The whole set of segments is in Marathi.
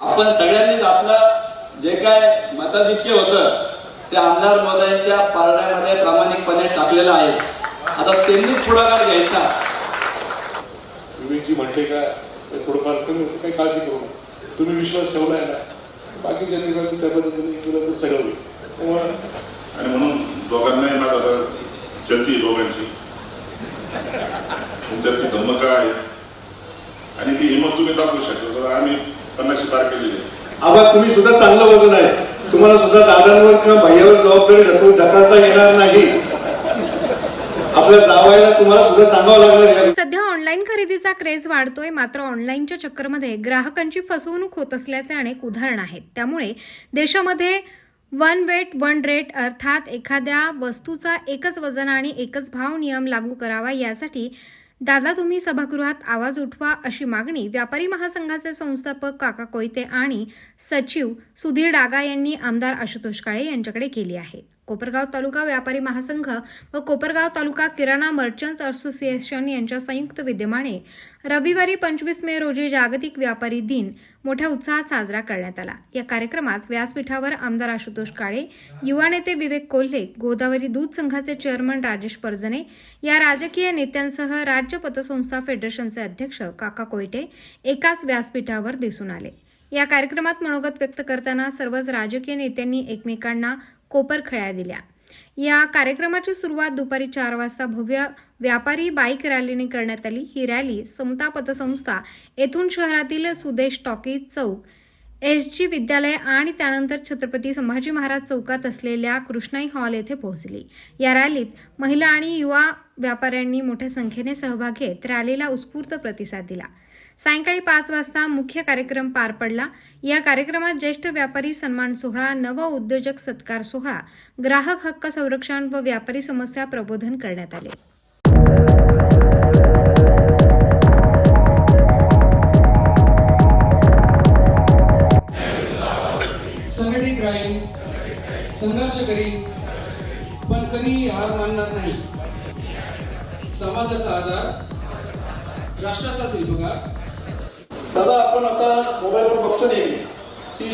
आपण सगळ्यांनीच आपलं जे काय मताधिक्य होतं ते आमदार महोदयांच्या पारड्यामध्ये प्रामाणिकपणे टाकलेलं आहे. आता त्यांनीच पुढाकार घ्यायचा. विवेकजी म्हटले का ते थोडंफार कमी होतं काही काळजी करू नका. तुम्ही विश्वास ठेवलाय ना बाकीच्यांनी पण त्या पद्धतीने केलं तर सगळं होईल. त्यामुळे आणि म्हणून दोघांनाही मला आता चलती दोघांची. तुमच्यातली धम्म काय? आहे आणि ती हिंमत तुम्ही दाखवू शकता. तर आम्ही पन्नासशे पार केलेली आहे. आबा तुम्ही सुद्धा चांगलं वजन आहे. तुम्हाला सुद्धा दादांवर किंवा भैयावर जबाबदारी ढकलून ढकलता येणार नाही. आपल्या जावायला तुम्हाला सुद्धा सांगावं लागणार या सध्या ऑनलाईन खरेदीचा क्रेज वाढतोय. मात्र ऑनलाईनच्या चक्करमध्ये ग्राहकांची फसवणूक होत असल्याचे अनेक उदाहरण आहेत. त्यामुळे देशामध्ये वन वेट वन रेट अर्थात एखाद्या वस्तूचा एकच वजन आणि एकच भाव नियम लागू करावा यासाठी दादा तुम्ही सभागृहात आवाज उठवा अशी मागणी व्यापारी महासंघाचे संस्थापक काका कोयते आणि सचिव सुधीर डागा यांनी आमदार आशुतोष काळे यांच्याकडे केली आहे. कोपरगाव तालुका व्यापारी महासंघ व कोपरगाव तालुका किराणा मर्चंट्स असोसिएशन यांच्या संयुक्त विद्यमाने रविवारी पंचवीस मे रोजी जागतिक व्यापारी दिन मोठ्या उत्साहात साजरा करण्यात आला. या कार्यक्रमात व्यासपीठावर आमदार आशुतोष काळे युवा नेते विवेक कोल्हे गोदावरी दूध संघाचे चेअरमन राजेश परजणे या राजकीय नेत्यांसह राज्य पतसंस्था फेडरेशनचे अध्यक्ष काका कोयटे एकाच व्यासपीठावर दिसून आले. या कार्यक्रमात मनोगत व्यक्त करताना सर्वच राजकीय नेत्यांनी एकमेकांना कोपरखळ्या दिल्या. या कार्यक्रमाची सुरुवात दुपारी चार वाजता भव्य व्यापारी बाईक रॅलीने करण्यात आली. ही रॅली समता पतसंस्था येथून शहरातील Sudesh talkies Chowk S G विद्यालय आणि त्यानंतर छत्रपती संभाजी महाराज चौकात असलेल्या कृष्णाई हॉल येथे पोहोचली. या रॅलीत महिला आणि युवा व्यापाऱ्यांनी मोठ्या संख्येने सहभाग घेत रॅलीला उत्स्फूर्त प्रतिसाद दिला. सायंकाळी पाच वाजता मुख्य कार्यक्रम पार पडला. या कार्यक्रमात ज्येष्ठ व्यापारी सन्मान सोहळा नव उद्योजक सत्कार सोहळा ग्राहक हक्क संरक्षण व व्यापारी समस्या प्रबोधन करण्यात आले. संघटित राहील संघर्ष करील पण कधीही हार मानणार नाही. समाजाचा आधार राष्ट्राचा शिल्पकार दादा आपण आता मोबाईलवर बघतो नेहमी. की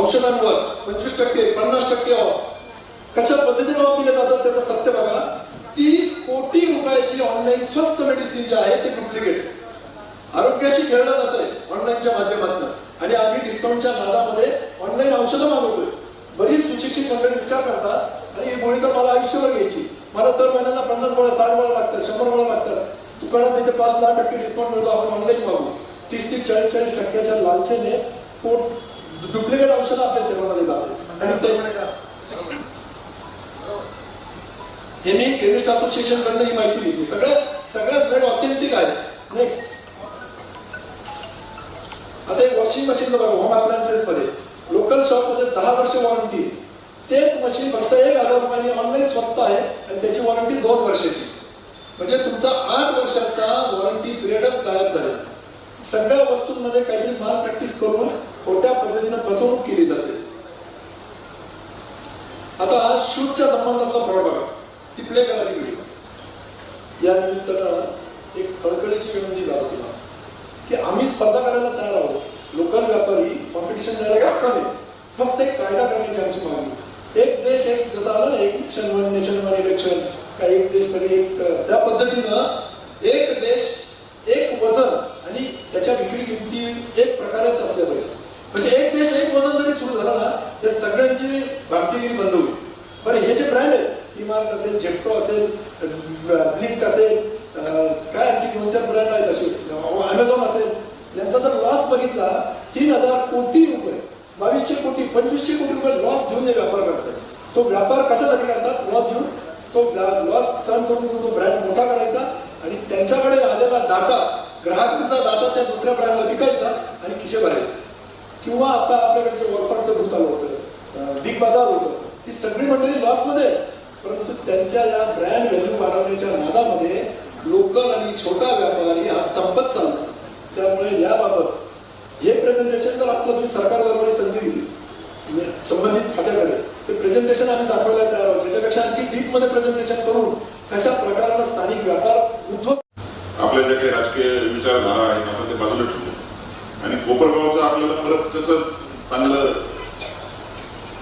औषधांवर पंचवीस टक्के पन्नास टक्के ऑफ कशा पद्धतीने ऑफ दिले जातात त्याचं सत्य बघा. तीस कोटी रुपयाची ऑनलाईन स्वस्त मेडिसिन जे आहे ते डुप्लिकेट आरोग्याशी खेळलं जात आहे ऑनलाईनच्या माध्यमातून. आणि आम्ही डिस्काउंटच्या नादामध्ये ऑनलाईन औषधं मागवतोय. बरीच सुशिक्षित मंडळी विचार करतात आणि ही गोळी तर मला आयुष्यभर घ्यायची. मला दर महिन्याला पन्नास गोळ्या साठ गोळ्या लागतात शंभर गोळ्या लागतात. दुकानात तिथे पाच दहा टक्के डिस्काउंट मिळतो आपण ऑनलाईन मागू तीस तीस चाळीस चाळीस टक्क्याच्या लालचेने पोट डुप्लिकेट औषधं आपल्या शरीरामध्ये जाते आणि ते हे मी केमिस्ट असोसिएशन कडनं ही माहिती दिली. सगळं सगळ्याच ब्रेड ऑथेंटिक आहे. नेक्स्ट आता एक वॉशिंग मशीन बघा होम अप्लायन्सेस मध्ये. लोकल शॉपमध्ये दहा वर्ष वॉरंटी तेच मशीन फक्त एक हजार रुपयाने ऑनलाईन स्वस्त आहे आणि त्याची वॉरंटी दोन वर्षाची. म्हणजे तुमचा आठ वर्षाचा वॉरंटी पिरियडच गायब झाला सगळ्या वस्तूंमध्ये काहीतरी माल प्रॅक्टिस करून खोट्या पद्धतीने फसवणूक केली जाते. आता शूजच्या संबंधातला फ्रॉड बघा. ती प्ले करा ती व्हिडिओ या निमित्तानं एक कळकळीची विनंती झाला तुला. की आम्ही स्पर्धा करायला तयार आहोत. लोकल व्यापारी कॉम्पिटिशन द्यायला घातला नाही? फक्त एक कायदा करण्याची आमची मागणी. एक देश एक जसं आलं ना एक nation one nation one election काही एक देश तरी एक त्या पद्धतीनं एक देश एक वजन आणि त्याच्या विक्री किमती एक प्रकारेच असल्या पाहिजे म्हणजे एक देश एक वजन जरी सुरू झाला ना ते सगळ्यांची भामटीगिरी बंद होईल. बरं हे जे ब्रँड आहे इमार्क असेल जेट्रो असेल ब्लिंक असेल अं, काय आणखी दोन चार ब्रँड आहेत असे अमेझॉन असेल यांचा जर लॉस बघितला तीन हजार कोटी रुपये बावीसशे कोटी पंचवीसशे कोटी रुपये लॉस घेऊन हे व्यापार करतात तो व्यापार कशासाठी करतात लॉस घेऊन तो लॉस सहन करून करून तो ब्रँड मोठा करायचा आणि त्यांच्याकडे आलेला डाटा ग्राहकांचा डाटा त्या दुसऱ्या ब्रँडला विकायचा आणि खिशे भरायचे किंवा आता आपल्याकडे जे वरपाटचं भूत आलं होतं बिग बाजार होतं ही सगळी मंडळी लॉसमध्ये आहे. परंतु त्यांच्या या ब्रँड व्हॅल्यू वाढवण्याच्या नादामध्ये लोकल आणि छोटा व्यापारी हा संपत चालला त्यामुळे याबाबत हे प्रेझेंटेशन तुम्ही सरकार दरबारी संधी दिली. म्हणजे संबंधित खात्याकडे. ते प्रेझेंटेशन आम्ही दाखवायला तयार आहोत. त्याच्यापेक्षा आणखी डीपमध्ये प्रेझेंटेशन करून कशा प्रकारानं स्थानिक व्यापार उद्ध्वस्त आपल्या ज्या काही राजकीय विचारधारा आहेत आपण ते बाजूला ठेवू आणि कोपरगावचं आपल्याला परत कसं चांगलं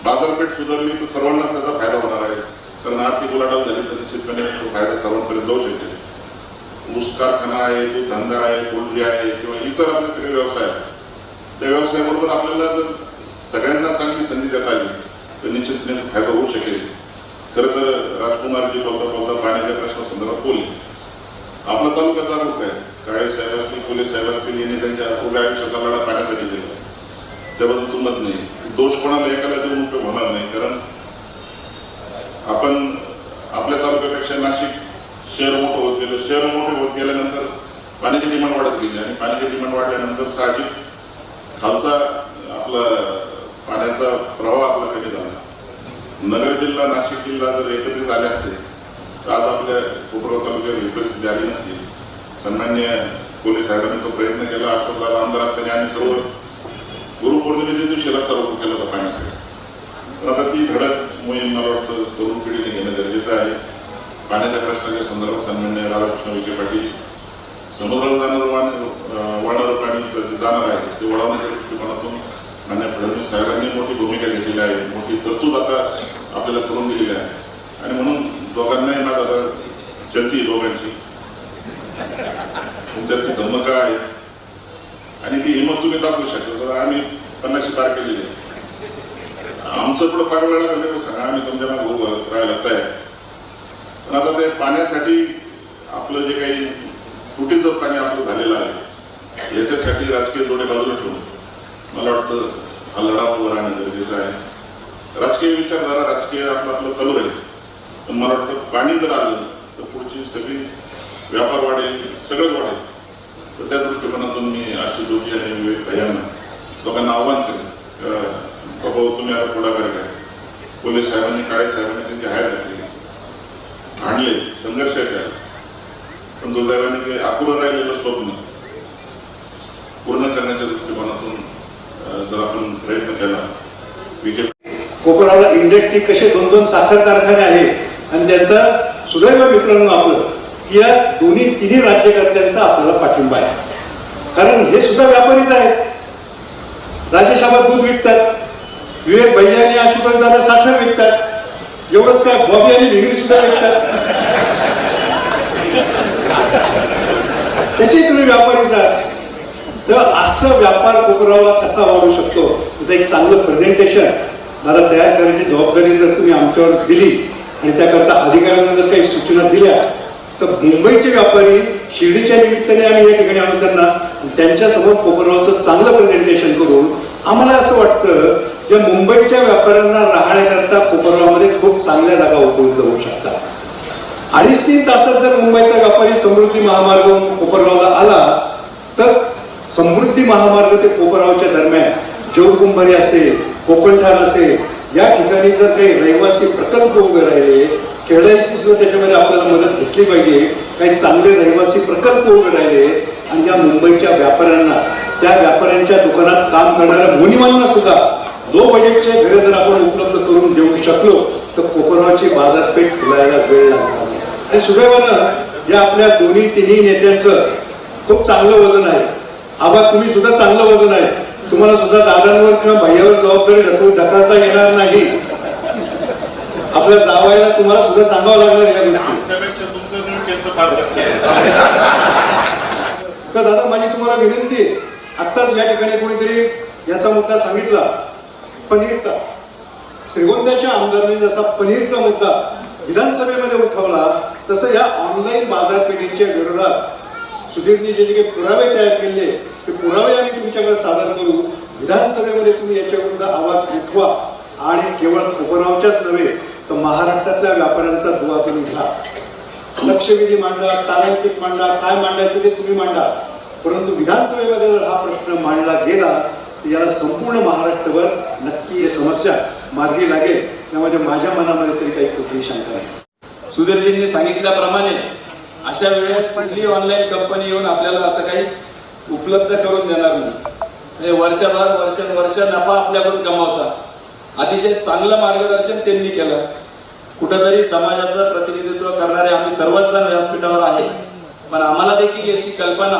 बाजारपेठ सुधारली तर सर्वांनाच त्याचा फायदा होणार आहे. कारण आर्थिक उलाढाल झाली तर निश्चितपणे तो फायदा सर्वांपर्यंत जाऊ शकेल. ऊस कारखाना आहे दूध धंदा आहे पोल्ट्री आहे किंवा इतर आपले सगळे व्यवसाय असल्याबरोबर आपल्याला जर सगळ्यांना चांगली संधी देता आली तर निश्चितपणे फायदा होऊ शकेल. खरं तर राजकुमारजी बोलता बोलता पाण्याच्या प्रश्नासंदर्भात बोलले. आपला तालुका तालुका आहे. काळे साहेब असतील पोलीस साहेब असतील यांनी त्यांच्या उभ्या आयुष्याचा लढा पाण्यासाठी दिला त्याबद्दल तुमत नाही. दोष कोणाला एकाला देऊन उपयोग होणार नाही. कारण आपण आपल्या तालुक्यापेक्षा नाशिक शहर मोठं होत गेलं. शहर मोठे होत गेल्यानंतर पाण्याची डिमांड वाढत गेली आणि पाण्याची डिमांड वाढल्यानंतर साहजिक खालचा आपला पाण्याचा प्रवाह आपला कमी झाला. नगर जिल्हा नाशिक जिल्हा जर एकत्रित आले असते तर आज आपल्या कोपरगाव तालुक्यात ही परिस्थिती आली नसती. सन्मान्य पोलीस साहेबांनी तो प्रयत्न केला अशोकला आमदार असताना आम्ही सर्व गुरुपौर्णिमेच्या दिवशी रस्ता रोको केला होता पाण्यासाठी. पण आता ती धडक मोहीम मला वाटतं तरुण पिढीने घेणं गरजेचं आहे. पाण्याच्या प्रश्नाच्या संदर्भात सन्मान्य राधाकृष्ण विखे पाटील समुद्राला जाणारं वाण वाढणारं पाणी जाणार आहे. ते वळवण्याच्या दृष्टिकोनातून मान्य फडणवीस साहेबांनी मोठी भूमिका घेतलेली आहे. मोठी तरतूद आता आपल्याला करून दिलेली आहे. आणि म्हणून दोघांनाही ना दादा चलती दोघांची. तुमच्यात धर्म काय आहे? आणि ती हिंमत तुम्ही दाखवू शकता. तर आम्ही पन्नाशी पार केलेली आहे. आमचं पुढं पार वेळा झालं सांगा आम्ही तुमच्या मागे उभं राहायला तयार पण आता ते पाण्यासाठी आपलं जे काही फुटीचं पाणी आपलं झालेलं आहे याच्यासाठी राजकीय जोडे बाजूला ठेवून. मला वाटतं हा लढा उभं राहणं गरजेचं आहे. राजकीय विचारधारा राजकीय आपलं आपलं चालू राहील. पण मला वाटतं पाणी जर आलं तर पुढची सगळी व्यापार वाढेल सगळंच वाढेल. तर त्या दृष्टिकोनातून मी आशिष जोगी आणि विवेक भैयांना लोकांना आव्हान केलं बाबा तुम्ही आता पुढाकार घ्या. पोलीस साहेबांनी काळे साहेबांनी त्यांची हायर घातली. आणले संघर्ष केला. पण दुर्दैवाने ते अपुरं राहिलेलं स्वप्न. पूर्ण करण्याच्या दृष्टिकोनातून जर आपण प्रयत्न केला कोकणाला इंडस्ट्री कसे दोन दोन साखर कारखाने आहेत आणि त्यांचा सुदैव मित्रांनो आपलं की या दोन्ही तिन्ही राज्यकर्त्यांचा आपल्याला पाठिंबा आहे. कारण हे सुद्धा व्यापारीच आहेत. राज्यसभा दूध विकतात विवेक भैया आणि आशुतोष दादा साखर विकतात. एवढंच काय बॉबी आणि विहिरी सुद्धा विकतात. त्याचे तुम्ही व्यापारी जा. तर असं व्यापार कोकरावा कसा वाढू शकतो? त्याचं एक चांगलं प्रेझेंटेशन दादा तयार करण्याची जबाबदारी जर तुम्ही आमच्यावर दिली आणि त्याकरता अधिकाऱ्यांना जर काही सूचना दिल्या तर मुंबईचे व्यापारी शिर्डीच्या निमित्ताने आम्ही या ठिकाणी आणून त्यांना त्यांच्यासमोर कोपरगावचं चांगलं प्रेझेंटेशन करून आम्हाला असं वाटतं की मुंबईच्या व्यापाऱ्यांना राहण्याकरता कोपरगावमध्ये खूप चांगल्या जागा उपलब्ध होऊ शकतात. अडीच तीन तासात जर मुंबईचा व्यापारी समृद्धी महामार्ग कोपरगावला आला तर समृद्धी महामार्ग ते कोपरगावच्या दरम्यान जौकुंभारी असेल कोकणठाण असेल या ठिकाणी जर काही रहिवासी प्रकल्प उभे राहिले खेळायची सुद्धा त्याच्यामध्ये आपल्याला मदत घेतली पाहिजे काही चांगले रहिवासी प्रकल्प उभे राहिले आणि या मुंबईच्या व्यापाऱ्यांना त्या व्यापाऱ्यांच्या दुकानात काम करणाऱ्या मुनिमांना सुद्धा लो बजेटचे घरे जर आपण उपलब्ध करून देऊ शकलो तर कोकणाची बाजारपेठ फुलायला वेळ लागणार. आणि सुदैवानं या आपल्या दोन्ही तिन्ही नेत्यांचं खूप चांगलं वजन आहे. आबा तुम्ही सुद्धा चांगलं वजन आहे. तुम्हाला सुद्धा दादांवर किंवा भैयावर जबाबदारी ढकलून ढकलता येणार नाही. आपल्या जावायला तुम्हाला सुद्धा सांगावं लागणार या तर दादा माझी तुम्हाला विनंती आहे. आत्ताच या ठिकाणी कोणीतरी याचा मुद्दा सांगितला. पनीरचा. श्रीगोंद्याच्या आमदारांनी जसा पनीरचा मुद्दा विधानसभेमध्ये उठवला तसं या ऑनलाईन बाजारपेठेच्या विरोधात सुधीरनी जे जे काही पुरावे तयार केले ते पुरावे आम्ही तुमच्याकडे सादर करू. विधानसभेमध्ये तुम्ही याच्याविरुद्ध आवाज उठवा आणि केवळ कोकणावच्याच नव्हे तर महाराष्ट्रातल्या व्यापाऱ्यांचा दुवा तुम्ही घ्या. लक्षवेधी मांडा तारांकित मांडा काय मांडायचं ते तुम्ही मांडा. परंतु विधानसभेमध्ये जर हा प्रश्न मांडला गेला तर याला संपूर्ण महाराष्ट्रभर नक्की ही समस्या मार्गी लागेल. त्यामध्ये माझ्या मनामध्ये तरी काही कुठलीही शंका नाही. सुधीरजींनी सांगितल्याप्रमाणे अशा वेळेस कुठली ऑनलाईन कंपनी येऊन आपल्याला असं काही उपलब्ध करून देणार नाही. म्हणजे वर्षभर वर्ष नफा आपल्याकडून कमावतात. अतिशय चांगलं मार्गदर्शन त्यांनी केलं. कुठंतरी समाजाचं प्रतिनिधित्व करणारे आम्ही सर्वच जण व्यासपीठावर आहे. पण आम्हाला देखील याची कल्पना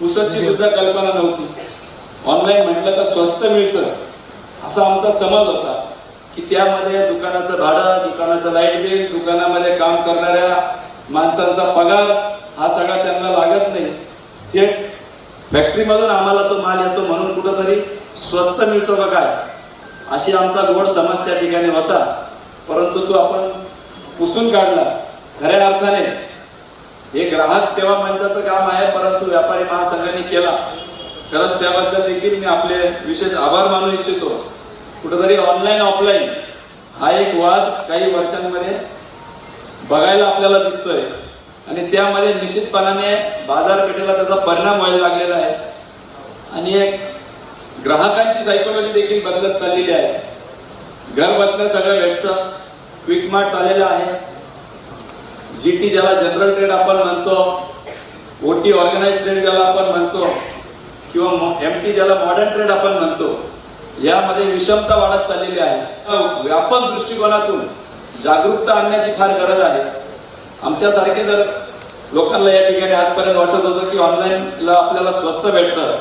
पुसतची सुद्धा कल्पना नव्हती. ऑनलाईन म्हटलं तर स्वस्त मिळतं. असा आमचा समज होता. की त्यामध्ये दुकानाचं भाडं दुकानाचं लाइट बिल दुकानामध्ये काम करणाऱ्या माणसांचा पगार हा सगळा त्यांना लागत नाही. थेट फॅक्टरीमधून आम्हाला तो माल येतो म्हणून कुठंतरी स्वस्त मिळतो का काय? अशी आमचा गोड समज त्या ठिकाणी होता. परंतु तो आपण पुसून काढला. खऱ्या अर्थाने हे ग्राहक सेवा मंचाचं काम आहे परंतु व्यापारी महासंघाने केला. खरंच त्याबद्दल देखील मी आपले विशेष आभार मानू इच्छितो. कुठेतरी ऑनलाईन ऑफलाईन हा एक वाद काही वर्षांमध्ये बघायला आपल्याला दिसतोय. आणि त्यामध्ये निश्चितपणाने बाजारपेठेला त्याचा परिणाम व्हायला लागलेला आहे. आणि एक ग्राहकांची सायकोलॉजी देखील बदलत चाललेली आहे. घर बसल्या सगळं भेटतं क्विक मार्ट आलेलं आहे. जी टी ज्याला जनरल ट्रेड आपण म्हणतो ओ टी ऑर्गनाइज ट्रेड ज्याला आपण म्हणतो किंवा एम टी ज्याला मॉडर्न ट्रेड आपण म्हणतो यामध्ये विषमता वाढत चाललेली आहे. व्यापक दृष्टिकोनातून जागरूकता आणण्याची फार गरज आहे. आमच्यासारखे जर लोकांना या ठिकाणी आजपर्यंत वाटत होतं की ऑनलाईनला आपल्याला स्वस्त भेटतं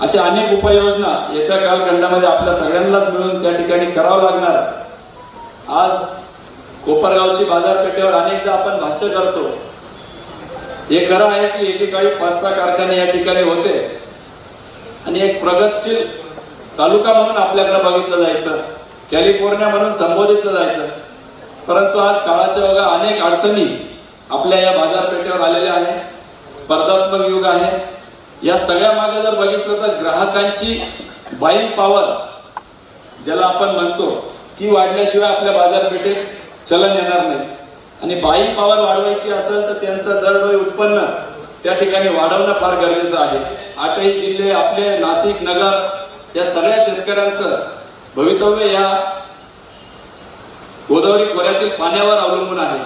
अशा अनेक उपाययोजना येत्या कालखंडामध्ये आपल्या सगळ्यांनाच मिळून त्या ठिकाणी करावं लागणार. आज कोपरगावची बाजारपेठेवर अनेकदा आपण भाष्य करतो. हे खरं आहे की एकेकाळी पाच सहा कारखाने या ठिकाणी होते. आणि एक प्रगतशील तालुका म्हणून आपल्याकडे बघितलं जायचं कॅलिफोर्निया म्हणून संबोधितलं जायचं. परंतु आज काळाच्या बघा अनेक अडचणी आपल्या या बाजारपेठेवर आलेल्या आहे स्पर्धात्मक युग आहे. या सगळ्या मागे जर बघितलं तर ग्राहकांची बाईंग पॉवर ज्याला आपण म्हणतो ती वाढल्याशिवाय आपल्या बाजारपेठेत चलन येणार नाही. आणि बाईंग पॉवर वाढवायची असेल तर त्यांचं दरडोई उत्पन्न त्या ठिकाणी वाढवणं फार गरजेचं आहे. आठही जिल्हे आपले नाशिक नगर या सगळ्या शेतकऱ्यांचं भवितव्य या गोदावरी खोऱ्यातील पाण्यावर अवलंबून आहे.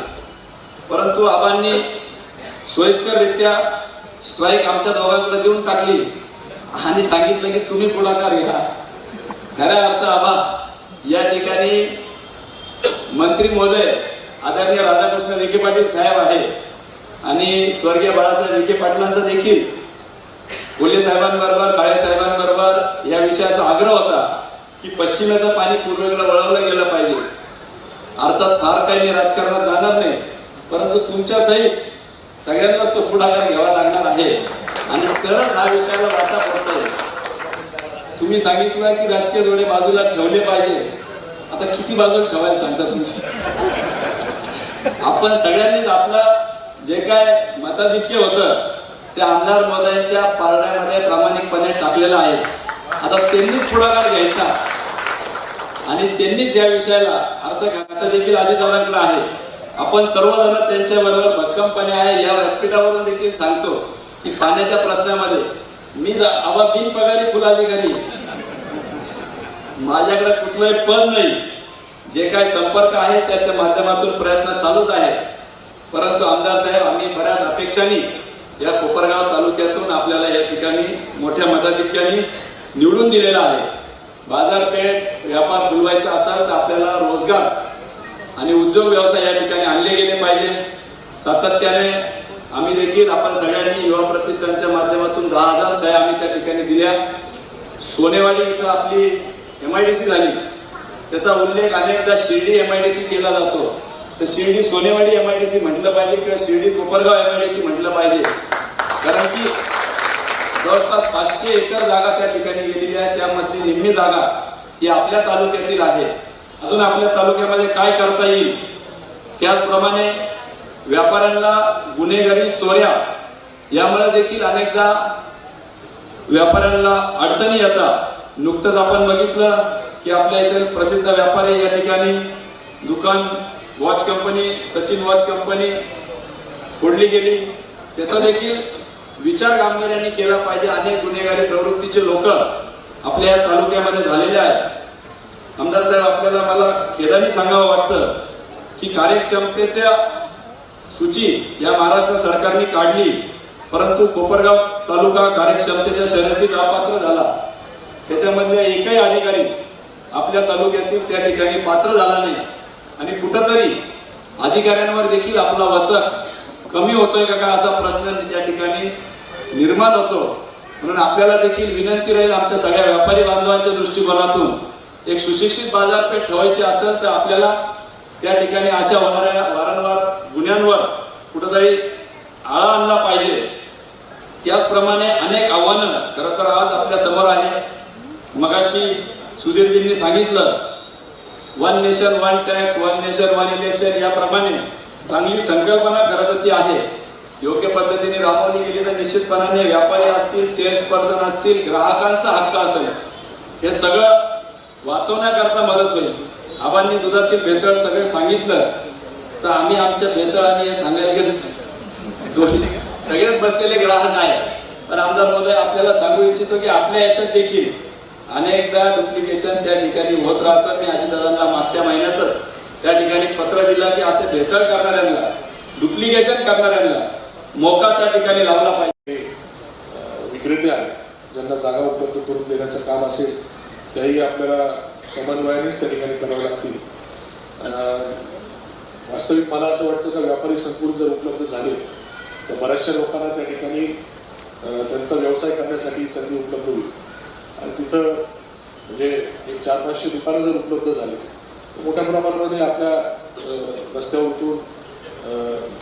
परंतु आबांनी सोयीस्कररित्या स्ट्राईक आमच्या दोघांकडे देऊन टाकली आणि सांगितलं की तुम्ही पुढाकार घ्या. खऱ्या अर्थ आबा या ठिकाणी मंत्री महोदय आदरणीय राधाकृष्ण विखे पाटील साहेब आहे आणि स्वर्गीय बाळासाहेब विखे पाटलांचा देखील कोल्हे साहेबांबरोबर काळे साहेबांबरोबर या विषयाचा आग्रह होता की पश्चिमेचं पाणी पूर्वेकडे वळवलं गेलं पाहिजे. अर्थात फार काही मी राजकारणात जाणार नाही परंतु तुमच्या सहित सगळ्यांना तो पुढाकार घ्यावा लागणार आहे. आणि तरच हा विषयाला वाचा पडतोय. तुम्ही सांगितलं की राजकीय जोडे बाजूला ठेवले पाहिजे. आता किती बाजूला ठेवायला सांगता तुम्ही? आपण सगळ्यांनीच आपलं जे काय मताधिक्य होतं ते आमदार महोदयांच्या पारड्यामध्ये प्रामाणिकपणे टाकलेलं आहे. आता त्यांनीच पुढाकार घ्यायचा. आणि त्यांनीच या विषयाला अर्थ खाता देखील अजितदादांकडे आहे. आपण सर्वजण त्यांच्याबरोबर भक्कमपणे आहे. या व्यासपीठावरून देखील सांगतो की पाण्याच्या प्रश्नामध्ये मी जा- आबा बिन पगारी फुलाधिकारी माझ्याकडे कुठलंही पद नाही. जे काय संपर्क आहे त्याच्या माध्यमातून प्रयत्न चालूच आहे. परंतु आमदार साहेब आम्ही बऱ्याच अपेक्षांनी या कोपरगाव तालुक्यातून आपल्याला या ठिकाणी मोठ्या मताधिक्याने निवडून दिलेला आहे. बाजारपेठ व्यापार फुलवायचा असेल तर आपल्याला रोजगार आणि उद्योग व्यवसाय या ठिकाणी आणले गेले पाहिजे. सातत्याने आम्ही देखील आपण सगळ्यांनी युवा प्रतिष्ठानच्या माध्यमातून दहा हजार सह्या आम्ही त्या ठिकाणी दिल्या. सोनेवाडी इथं आपली एम आय डी सी झाली. त्याचा उल्लेख अनेकदा Shirdi M I D C केला जातो. तर Shirdi Sonewadi M I D C म्हटलं पाहिजे किंवा Shirdi Kopargaon M I D C म्हटलं पाहिजे? कारण की जवळपास पाचशे एकर जागा त्या ठिकाणी गेलेली आहे. त्यामधली निम्मी जागा ही आपल्या तालुक्यातील आहे. अजून आपल्या तालुक्यामध्ये काय करता येईल? त्याचप्रमाणे व्यापाऱ्यांना गुन्हेगारी चोऱ्या यामुळे देखील अनेकदा व्यापाऱ्यांना अडचणी येतात. नुकतंच आपण बघितलं की आपल्या इथे प्रसिद्ध व्यापारी या ठिकाणी दुकान watch company Sachin watch company फोडली गेली. त्याचा देखील विचार गांभीर्याने केला पाहिजे. अनेक गुन्हेगारी प्रवृत्तीचे लोक आपल्या या तालुक्यामध्ये झालेले आहेत. आमदार साहेब आपल्याला मला खेदाने सांगावं वाटतं की कार्यक्षमतेच्या सूची या महाराष्ट्र सरकारने काढली. परंतु कोपरगाव तालुका कार्यक्षमतेच्या शर्यतीत अपात्र झाला. त्याच्यामधल्या एकही अधिकारी आपल्या तालुक्यातील त्या ठिकाणी पात्र झाला नाही. आणि कुठंतरी अधिकाऱ्यांवर देखील आपला वचक कमी होतोय का काय असा प्रश्न त्या ठिकाणी निर्माण होतो. म्हणून आपल्याला देखील विनंती राहील आमच्या सगळ्या व्यापारी बांधवांच्या दृष्टिकोनातून. एक सुशिक्षित बाजारपेठ ठेवायची असेल तर आपल्याला त्या ठिकाणी अशा होणाऱ्या वारंवार गुन्ह्यांवर कुठंतरी आळा आणला पाहिजे. त्याचप्रमाणे अनेक आव्हानं खरं तर आज आपल्यासमोर आहे. मगाशी सुधीरजींनी सांगितलं one nation one tax one nation one election याप्रमाणे चांगली संकल्पना करत ती आहे. योग्य पद्धतीने राबवली गेली तर निश्चितपणाने व्यापारी असतील सेल्स पर्सन असतील ग्राहकांचा हक्क असेल. हे सगळं वाचवण्याकरता मदत होईल. आबांनी दुधातील भेसळ सगळं सांगितलं तर आम्ही आमच्या भेसळ आणि हे सांगायला गेलो सगळेच बसलेले ग्राहक आहे पण आमदार महोदय आपल्याला सांगू इच्छितो की आपल्या याच्यात देखील अनेकदा डुप्लिकेशन त्या ठिकाणी होत राहतं. मी अजितदादांना मागच्या महिन्यातच त्या ठिकाणी पत्र दिलं की असे भेसळ करणाऱ्यांना डुप्लिकेशन करणाऱ्यांना मोका त्या ठिकाणी लावला पाहिजे. विक्रेते आहेत ज्यांना जागा उपलब्ध करून देण्याचं काम असेल त्याही आपल्याला समन्वयानेच त्या ठिकाणी करावं लागतील. वास्तविक मला असं वाटतं का व्यापारी संकुल जर उपलब्ध झाले तर बऱ्याचशा लोकांना त्या ठिकाणी त्यांचा व्यवसाय करण्यासाठी संधी उपलब्ध होईल. आणि तिथं म्हणजे एक चार पाचशे दुकानं जर उपलब्ध झाली तर मोठ्या प्रमाणामध्ये आपल्या रस्त्यावरतून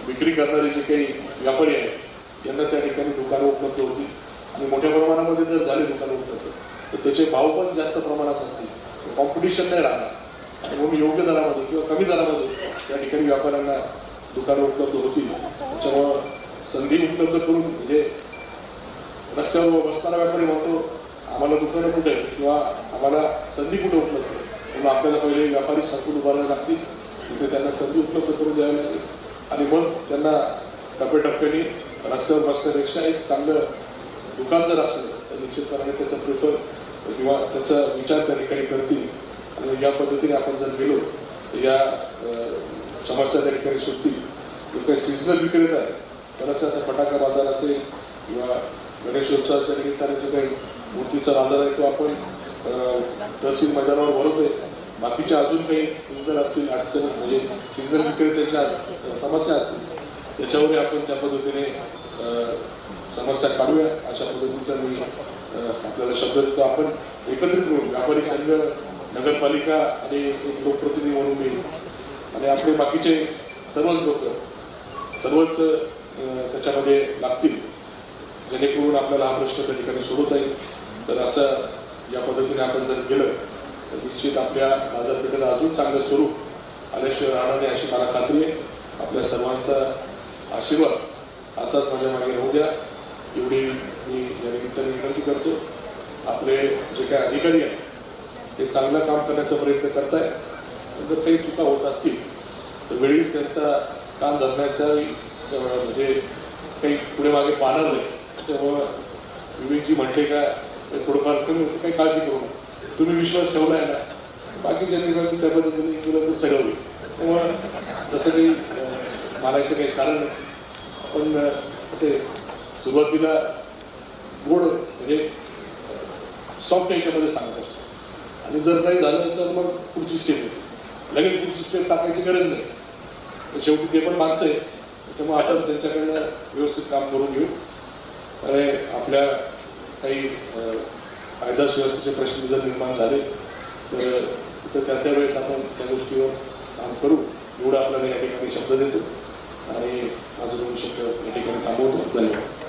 विक्री करणारे जे काही व्यापारी आहेत यांना त्या ठिकाणी दुकानं उपलब्ध होती आणि मोठ्या प्रमाणामध्ये जर झाले दुकानं उपलब्ध तर त्याचे भाव पण जास्त प्रमाणात नसतील. कॉम्पिटिशन नाही राहणार. आणि म्हणून योग्य दरामध्ये किंवा कमी दरामध्ये त्या ठिकाणी व्यापाऱ्यांना दुकानं उपलब्ध होतील. त्याच्यामुळं संधी उपलब्ध करून म्हणजे रस्त्यावर बसणारा व्यापारी म्हणतो आम्हाला दुकानं कुठे किंवा आम्हाला संधी कुठे उपलब्ध म्हणून आपल्याला पहिले व्यापारी संकुल उभारावे लागतील. तिथे त्यांना संधी उपलब्ध करून द्यावी लागेल. आणि मग त्यांना टप्प्याटप्प्याने रस्त्यावर बसण्यापेक्षा एक चांगलं दुकान जर असेल तर निश्चितपणाने त्याचं प्रिफर किंवा त्याचा विचार त्या ठिकाणी करतील. आणि या पद्धतीने आपण जर गेलो तर या समस्या त्या ठिकाणी सुटतील. जे काही सिजनल विक्रेता आहे बराचसा आता फटाका बाजार असेल किंवा गणेशोत्सवाच्या निमित्ताने जो काही मूर्तीचा बाजार आहे तो आपण तहसील मैदानावर भरवतोय बाकीच्या अजून काही सिजनल असतील अडचण म्हणजे सिजनल विक्रेत्यांच्या समस्या असतील त्याच्यावरही आपण त्या पद्धतीने समस्या काढूया. अशा पद्धतीचा मी आपल्याला शब्द देतो. आपण एकत्रित मिळून व्यापारी संघ नगरपालिका आणि एक लोकप्रतिनिधी म्हणून मी आणि आपले बाकीचे सर्वच लोक सर्वच त्याच्यामध्ये लागतील. जेणेकरून आपल्याला हा प्रश्न त्या ठिकाणी सोडवता येईल. तर असं या पद्धतीने आपण जर गेलं तर निश्चित आपल्या बाजारपेठेला अजून चांगलं स्वरूप आल्याशिवाय राहणार नाही अशी मला खात्री आहे. आपल्या सर्वांचा आशीर्वाद असाच माझ्या मागे राहू द्या. एवढी मी या निमित्ताने विनंती करतो. आपले जे काही अधिकारी आहेत ते चांगलं काम करण्याचा प्रयत्न करत आहे जर काही चुका होत असतील तर वेळीच त्यांचा काम धरण्याचा म्हणजे काही पुढे मागे पाहणार नाही. त्यामुळं विवेकजी म्हटले का थोडंफार कमी होतं काही काळजी करू नका. तुम्ही विश्वास ठेवलाय ना बाकीच्या पण त्या पद्धतीने केलं तर सगळं होईल. त्यामुळं तसं काही मारायचं काही कारण नाही. पण असे सुरुवातीला गोड म्हणजे सॉफ्ट याच्यामध्ये सांगत असतो. आणि जर नाही झालं तर मग पुढची स्टेप येते लगेच पुढची स्टेप टाकायची गरज नाही. तर शेवटी ते पण माणसं आहे त्याच्यामुळे आपण त्यांच्याकडनं व्यवस्थित काम करून घेऊ. आणि आपल्या काही कायदा सुव्यवस्थेचे प्रश्न जर निर्माण झाले तर तर त्या त्यावेळेस आपण त्या गोष्टीवर काम करू. एवढं आपल्याला या ठिकाणी शब्द देतो. आणि माझं दोन शब्द या ठिकाणी थांबवतो. धन्यवाद.